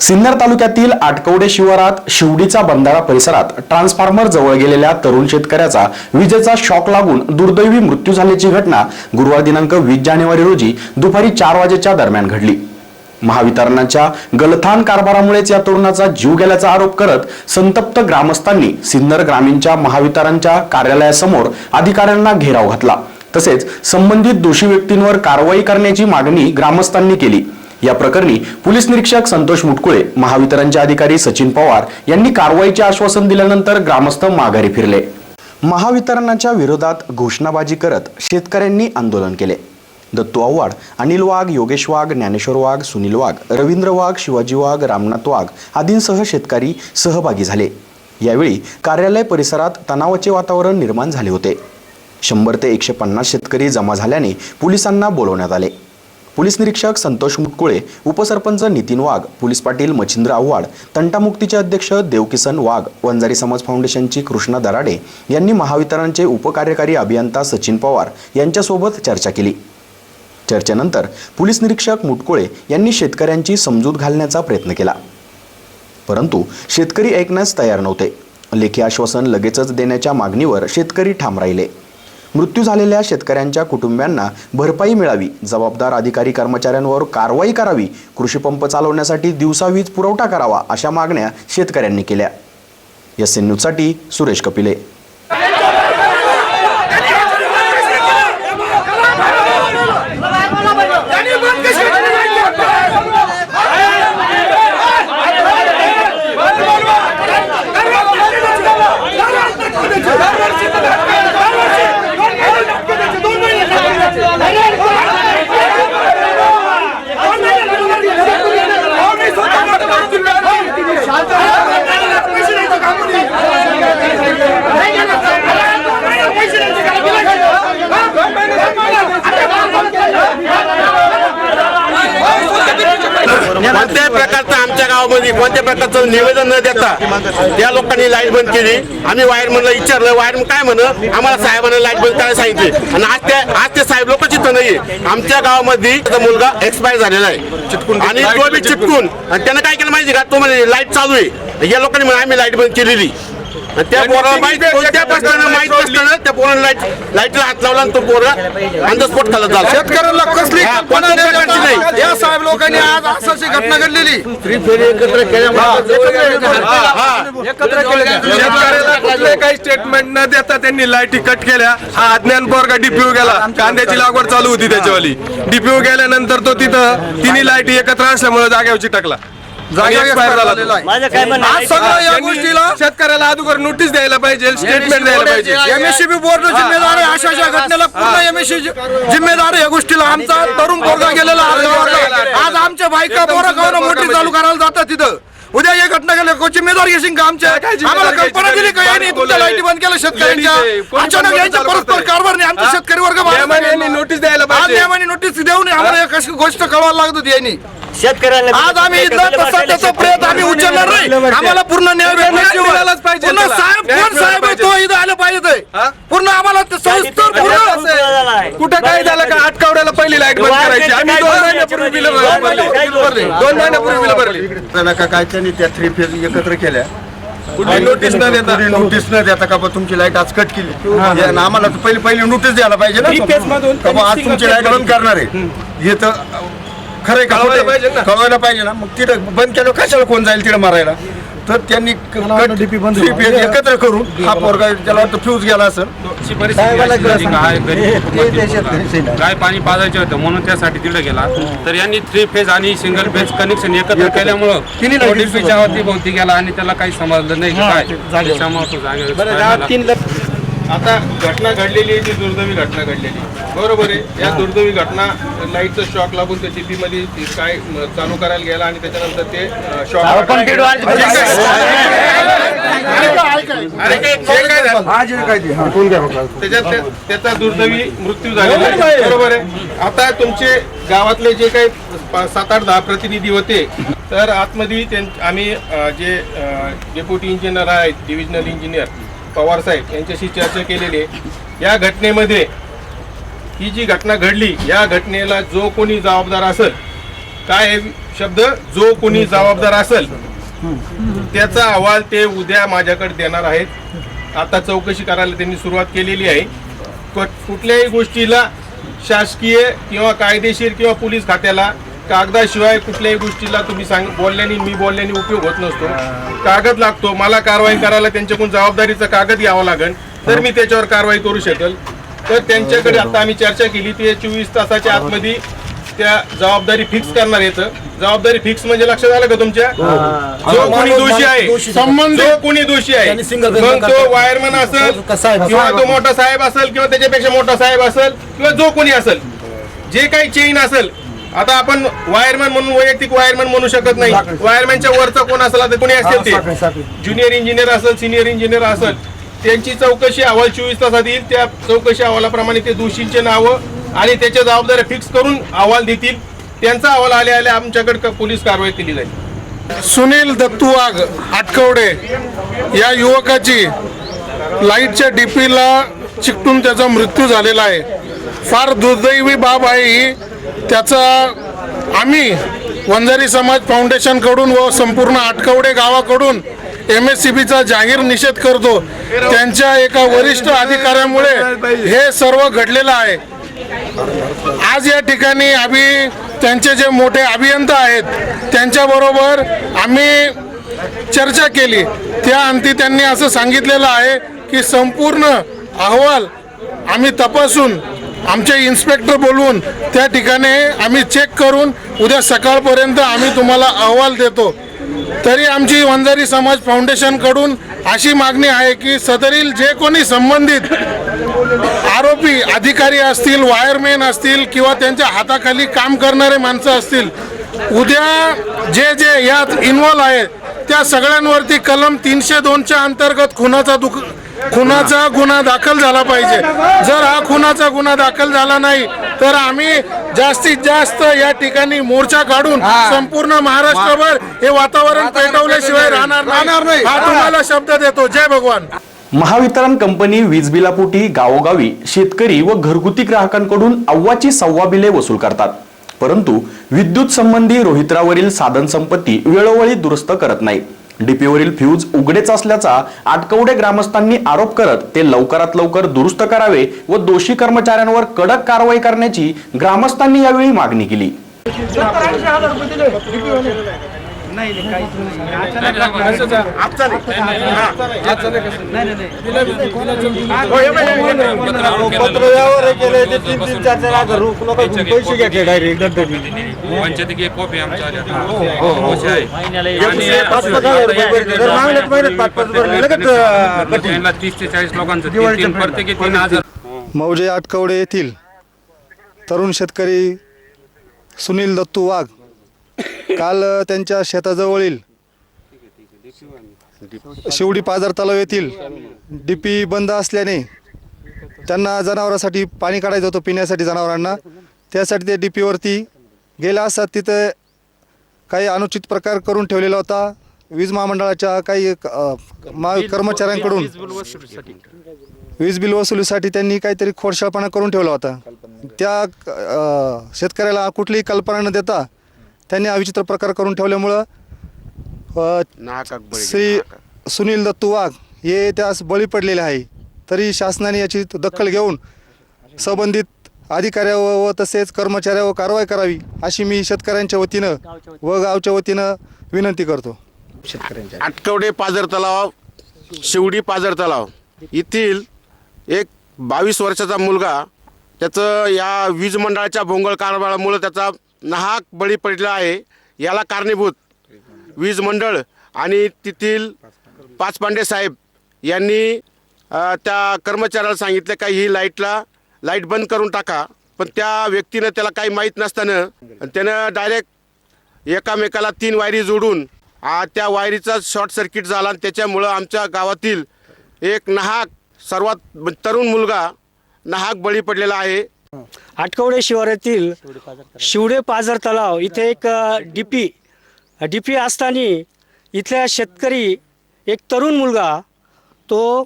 सिन्नर तालुक्यातील आटकवडे शिवारात शिवडीचा बंधारा परिसरात ट्रान्सफॉर्मर जवळ गेलेल्या तरुण शेतकऱ्याचा विजेचा शॉक लागून दुर्दैवी मृत्यू झाल्याची घटना गुरुवार दिनांक वीस जानेवारी रोजी दुपारी चार वाजेच्या दरम्यान घडली. महावितरणाच्या गलथान कारभारामुळेच या तरुणाचा जीव गेल्याचा आरोप करत संतप्त ग्रामस्थांनी सिन्नर ग्रामीणच्या महावितरणच्या कार्यालयासमोर अधिकाऱ्यांना घेराव घातला. तसेच संबंधित दोषी व्यक्तींवर कारवाई करण्याची मागणी ग्रामस्थांनी केली. या प्रकरणी पोलीस निरीक्षक संतोष मुटकुळे महावितरणचे अधिकारी सचिन पवार यांनी कारवाईचे आश्वासन दिल्यानंतर ग्रामस्थ माघारी फिरले. महावितरणाच्या विरोधात घोषणाबाजी करत शेतकऱ्यांनी आंदोलन केले. दत्तू आव्हाड अनिल वाघ योगेश वाघ ज्ञानेश्वर वाघ सुनील वाघ रवींद्र वाघ शिवाजी वाघ रामनाथ वाघ आदींसह शेतकरी सहभागी झाले. यावेळी कार्यालय परिसरात तणावाचे वातावरण निर्माण झाले होते. शंभर ते एकशे पन्नास शेतकरी जमा झाल्याने पोलिसांना बोलवण्यात आले. पोलीस निरीक्षक संतोष मुटकुळे उपसरपंच नितीन वाघ पोलीस पाटील मच्छिंद्र आव्हाड तंटामुक्तीचे अध्यक्ष देवकिसन वाघ वंजारी समाज फाउंडेशनची कृष्णा दराडे यांनी महावितरणचे उपकार्यकारी अभियंता सचिन पवार यांच्यासोबत चर्चा केली. चर्चेनंतर पोलीस निरीक्षक मुटकुळे यांनी शेतकऱ्यांची समजूत घालण्याचा प्रयत्न केला. परंतु शेतकरी ऐकण्यास तयार नव्हते. लेखी आश्वासन लगेचच देण्याच्या मागणीवर शेतकरी ठाम राहिले. मृत्यू झालेल्या शेतकऱ्यांच्या कुटुंबियांना भरपाई मिळावी जबाबदार अधिकारी कर्मचाऱ्यांवर कारवाई करावी कृषीपंप चालवण्यासाठी दिवसा वीज पुरवठा करावा अशा मागण्या शेतकऱ्यांनी केल्या. एस एन न्यूजसाठी सुरेश कपिले. गावामध्ये कोणत्या प्रकारचं निवेदन न देता त्या लोकांनी लाइट बंद केली. आम्ही वायरमनला विचारलं वायरमन काय म्हण आम्हाला साहेबांना लाइट बंद करायला सांगितले. आणि आज त्या आज ते साहेब लोक तिथं नाहीये. आमच्या गावामध्ये मुलगा एक्सपायर झालेला आहे. चिटकून आणि तो बी चिटकून. आणि त्यानं काय केलं माहिती का? तो म्हणजे लाइट चालू आहे. या लोकांनी म्हणे आम्ही लाइट बंद केलेली. त्या पोराला माहीत कोणत्या प्रश्नानं माहीत नसताना त्या पोराला लाइट लाईटला हात लावला आणि तो पोरगा अंधस्फोट खाला झाला. शेतकऱ्यांना कसली कल्पना प्रकारची नाही. या साहेब लोकांनी आज असाची घटना घडलेली. शेतकऱ्याला कुठले काही स्टेटमेंट न देता त्यांनी लाईटी कट केल्या. हा अज्ञान पोरगा डीपीओ गेला. कांद्याची लागवड चालू होती त्याच्यावाली. डीपीओ गेल्यानंतर तो तिथं तिन्ही लाईटी एकत्र असल्यामुळे जागेवर चिटकला. जागेवर एक्सपायर झाला माझं काय म्हणणं आज आहे? सगळं या गोष्टीला शेतकऱ्याला अगोदर नोटीस द्यायला पाहिजे स्टेटमेंट द्यायला पाहिजे. एमएससीबी बोर्ड जिम्मेदार आहे अशा अशा घटनेला पूर्ण एमएससी जिम्मेदार आहे या गोष्टीला. आमचा तरुण पोरगा गेलेला आज आमच्या बायका पोरं खाऊन मोठी चालू करायला जातात तिथं? उद्या ही घटना कोण जिम्मेदार घेशील का आमच्या? आम्हाला कल्पना दिली का यांनी? तुमच्या लाईटी बंद केल्या शेतकऱ्यांच्या? अचानक यांच्या परस्पर कारभार नाही. आमचा शेतकरी वर्ग नोटीस द्यायला पाहिजे. नोटीस देऊन आम्हाला एक अशी गोष्ट कळवायला लागत होती यांनी. शेतकऱ्यांना आज आम्ही इथं तसा त्याचा प्रयत्न आम्ही उचलणार नाही. आम्हाला पूर्ण न्याय पूर्ण साहेब कोण साहेब आहे तो इथं आलं पाहिजे. पूर्ण आम्हाला सविस्तर पूर्ण. कुठं काय झालं का? आटकावड्याला पहिली लाइट बंद करायची. आम्ही दोन महिन्यापूर्वी बिल भरली. दोन महिन्यापूर्वी बिल भरली. त्याला का काय त्यांनी त्या थ्री फेज एकत्र केल्या? कुठली नोटीस न देता? नोटीस न देता का बा तुमची लाइट आज कट केली? आम्हाला पहिली पहिली नोटीस द्यायला पाहिजे ना आज तुमची लाइट बंद करणार आहे? हे तर खरंय का? कळवायला? पाहिजे ना. कळवायला पाहिजे ना. मग तिथं बंद केलं कशाला कोण जाईल तिथं मारायला? तर त्यांनी थ्री फेज एकत्र करून हा पोरगा त्याला वाटतं फ्यूज गेला असेल. गरीब काय पाणी पाजायचं होतं म्हणून त्यासाठी तिकडे गेला. तर यांनी थ्री फेज आणि सिंगल फेज कनेक्शन एकत्र केल्यामुळं तो डीपीच्या वरती भोवती गेला आणि त्याला काही समजलं नाही की काय. त्याच्यामुळे तो जागेवर आता घटना घडलेली आहे ती दुर्दैवी घटना घडलेली बरोबर आहे या दुर्दैवी घटना लाईटचा शॉक लागून त्या ती काय चालू करायला गेला आणि त्याच्यानंतर ते शॉक त्याच्यात त्या- त्याचा दुर्दैवी मृत्यू झालेला आहे बरोबर आहे आता तुमचे गावातले जे काही सात आठ दहा प्रतिनिधी होते तर आतमध्ये त्यां- आम्ही जे डेप्युटी इंजिनियर आहेत डिव्हिजनल इंजिनियर पवार साहेब यांच्याशी चर्चा केलेली आहे. या घटनेमध्ये ही जी घटना घडली या घटनेला जो कोणी जबाबदार असेल काय शब्द? जो कोणी जबाबदार असेल त्याचा अहवाल ते उद्या माझ्याकडे देणार आहेत. आता चौकशी करायला त्यांनी सुरुवात केलेली आहे. कुठल्याही गोष्टीला शासकीय किंवा कायदेशीर किंवा पोलीस खात्याला कागदाशिवाय कुठल्याही गोष्टीला तुम्ही सांग बोलल्याने मी बोलल्याने उपयोग होत नसतो. कागद लागतो मला कारवाई करायला त्यांच्याकडून जबाबदारीचा कागद यावा लागेल. तर मी त्याच्यावर कारवाई करू शकेल. तर त्यांच्याकडे आता आम्ही चर्चा केली ते चोवीस तासाच्या आतमध्ये त्या जबाबदारी फिक्स करणार येतं जबाबदारी फिक्स म्हणजे लक्षात आलं का तुमच्या? जो कोणी दोषी आहे. संबंधित जो कोणी दोषी आहे. मग तो वायरमन असेल किंवा तो मोठा साहेब असेल किंवा त्याच्यापेक्षा मोठा साहेब असेल किंवा जो कोणी असेल. जे काही चेन असेल आता आपण वायरमॅन म्हणून वैयक्तिक वायरमॅन म्हणू शकत नाही. वायरमॅनच्या वरचा कोण असेल तर कोणी असेल ते? ज्युनियर इंजिनियर असेल सिनियर इंजिनियर असेल. त्यांची चौकशी अहवाल चोवीस तासात येईल. त्या चौकशी अहवालाप्रमाणे ते दोषींचे नावं आणि त्याच्या जबाबदाऱ्या फिक्स करून अहवाल देतील. त्यांचा अहवाल आले आले आमच्याकडे क- पोलीस कारवाई केली जाईल. सुनील दत्तू वाघ आटकवडे या युवकाची लाईटच्या डीपीला चिकटून त्याचा मृत्यू झालेला आहे. फार दुर्दैवी बाब आहे ही. त्याचा आम्ही वंजारी समाज फाउंडेशनकडून व संपूर्ण आटकवडे गावाकडून एम एस सी बीचा जाहीर निषेध करतो. त्यांच्या एका वरिष्ठ अधिकाऱ्यामुळे हे सर्व घडलेलं आहे. आज या ठिकाणी आम्ही त्यांचे जे मोठे अभियंता आहेत त्यांच्याबरोबर आम्ही चर्चा केली. त्या अंती त्यांनी असं सांगितलेलं आहे की संपूर्ण अहवाल आम्ही तपासून आमचे इन्स्पेक्टर बोलवून त्या ठिकाणी आम्ही चेक करून उद्या सकाळपर्यंत आम्ही तुम्हाला अहवाल देतो. तरी आमची वंजारी समाज फाउंडेशनकडून अशी मागणी आहे की सदरील जे कोणी संबंधित आरोपी अधिकारी असतील वायरमॅन असतील किंवा त्यांच्या हाताखाली काम करणारे माणसं असतील उद्या जे जे यात इन्वॉल्व आहेत त्या सगळ्यांवरती कलम तीनशे दोनच्या अंतर्गत खुनाचा दुख खुनाचा गुन्हा दाखल झाला पाहिजे. जर हा खुनाचा गुन्हा दाखल झाला नाही तर आम्ही जास्तीत जास्त या ठिकाणी मोर्चा काढून संपूर्ण महाराष्ट्रभर हे वातावरण पेटवल्याशिवाय राहणार नाही. हा तुम्हाला शब्द देतो. जय भगवान. महावितरण कंपनी वीज बिलापोटी गावोगावी शेतकरी व घरगुती ग्राहकांकडून अव्वाची सव्वा बिले वसूल करतात. परंतु विद्युत संबंधी रोहित्रावरील साधन संपत्ती वेळोवेळी दुरुस्त करत नाही डीपीवरील फ्यूज उघडेच असल्याचा आटकवडे ग्रामस्थांनी आरोप करत ते लवकरात लवकर दुरुस्त करावे व दोषी कर्मचाऱ्यांवर कडक कारवाई करण्याची ग्रामस्थांनी यावेळी मागणी केली पंचायती एक कॉपी आमच्या आल्या. अवश्य आहे. आणि त्यांना तीस ते चाळीस लोकांचं तीन- तीन प्रत्येकी तीन हजार मौजे आटकवडे येथील तरुण शेतकरी सुनील दत्तू वाघ काल अ, त्यांच्या शेताजवळील शिवडी पाजार तलाव येथील. डीपी बंद असल्याने त्यांना जनावरांसाठी पाणी काढायचं होतं पिण्यासाठी जनावरांना. त्यासाठी ते डीपीवरती गेल्या असतात. तिथं काही अनुचित प्रकार करून ठेवलेला होता. वीज महामंडळाच्या काही अ, मा कर्मचाऱ्यांकडून वीज बिल वसुलीसाठी त्यांनी काहीतरी खोडशाळपणा करून ठेवला होता. त्या अ, शेतकऱ्याला कुठलीही कल्पना न देता त्यांनी हा विचित्र प्रकार करून ठेवल्यामुळं अ, श्री सुनील दत्तू वाघ हे त्यास बळी पडलेले आहे. तरी शासनाने याची दखल घेऊन संबंधित अधिकाऱ्यावर व तसेच कर्मचाऱ्यावर कारवाई करावी अशी मी शेतकऱ्यांच्या वतीनं व गावच्या वतीनं विनंती करतो. आटकवडे पाझर तलाव शिवडी पाझर तलाव येथील एक बावीस वर्षाचा मुलगा त्याचं या वीज मंडळाच्या भोंगळ कारभारामुळं त्याचा नाहक बळी पडला आहे. याला कारणीभूत वीज मंडळ आणि तेथील पाचपांडे साहेब यांनी त्या कर्मचाऱ्याला सांगितलं का ही लाईटला लाइट बंद करून टाका. पण त्या व्यक्तीनं त्याला काही माहीत नसताना त्यानं डायरेक्ट एकामेकाला तीन वायरी जोडून त्या वायरीचा शॉर्ट सर्किट झाला आणि त्याच्यामुळं आमच्या गावातील एक नाहक सर्वात तरुण मुलगा नाहक बळी पडलेला आहे. आटकवडे शिवारातील शिवडे पाझर तलाव. इथे एक डीपी डीपी असताना इथल्या शेतकरी एक तरुण मुलगा तो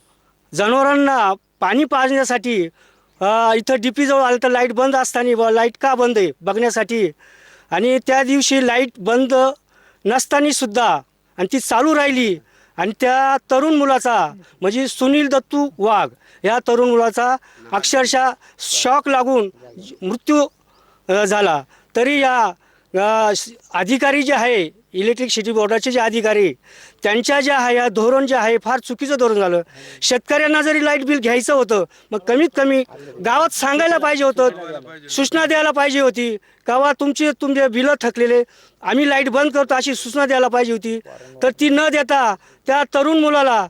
जनावरांना पाणी पाजण्यासाठी इथं डीपीजवळ आलं तर लाइट बंद असताना व लाइट का बंद आहे बघण्यासाठी. आणि त्या दिवशी लाइट बंद नसताना सुद्धा आणि ती चालू राहिली आणि त्या तरुण मुलाचा म्हणजे सुनील दत्तू वाघ या तरुण मुलाचा अक्षरशः शॉक लागून मृत्यू झाला. तरी या अ, स- अधिकारी जे आहे इलेक्ट्रिसिटी बोर्डाचे जे अधिकारी त्यांच्या ज्या आहे या धोरण जे आहे फार चुकीचं धोरण झालं. शेतकऱ्यांना जरी लाइट बिल घ्यायचं होतं मग कमीत कमी गावात सांगायला पाहिजे होतं सूचना द्यायला पाहिजे होती. गावात तुमचे तुमचे बिलं थकलेले आम्ही लाइट बंद करतो अशी सूचना द्यायला पाहिजे होती. तर ती न देता त्या तरुण मुलाला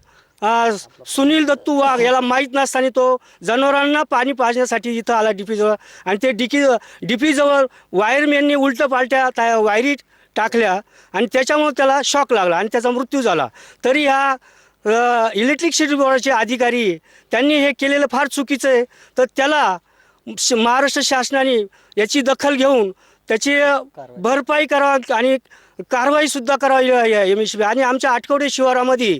सुनील दत्तू वाघ याला माहीत नसताना तो जनावरांना पाणी पाजण्यासाठी इथं आला डीपीजवळ आणि ते डिकी डीपीजवळ वायरमॅनने उलटं पालट्या त्या वायरी टाकल्या आणि त्याच्यामुळे त्याला शॉक लागला आणि त्याचा मृत्यू झाला तरी ह्या इलेक्ट्रिसिटी बोर्डाचे अधिकारी त्यांनी हे केलेलं फार चुकीचं आहे तर त्याला श- महाराष्ट्र शासनाने याची दखल घेऊन त्याची भरपाई करावा आणि कारवाईसुद्धा करावी एम एस बी आणि आमच्या आठवडे शिवारामध्ये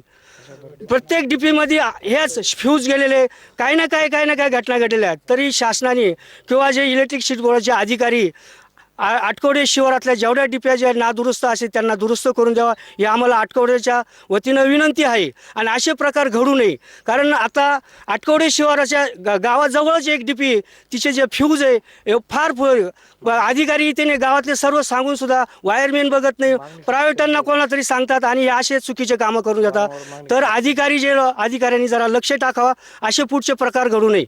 प्रत्येक डीपीमध्ये हेच फ्यूज गेलेले काही ना काही काही ना काही घटना घडलेल्या आहेत. तरी शासनाने किंवा जे इलेक्ट्रिसिटी बोर्डाचे अधिकारी आ आटकवडे शिवारातल्या जेवढ्या डिप्या ज्या नादुरुस्त असेल त्यांना दुरुस्त करून द्यावा ही आम्हाला आटकवड्याच्या वतीनं विनंती आहे. आणि असे प्रकार घडू नये. कारण आता आटकवडे शिवाराच्या ग गावाजवळच एक डिपी तिचे जे फ्यूज आहे हे फार अधिकारी त्याने गावातले सर्व सांगून सुद्धा वायरमॅन बघत नाही. प्रायव्हेटांना कोणाला तरी सांगतात आणि हे असे चुकीचे कामं करून जातात तर अधिकारी जे अधिकाऱ्यांनी जरा लक्ष टाकावा. असे पुढचे प्रकार घडू नये.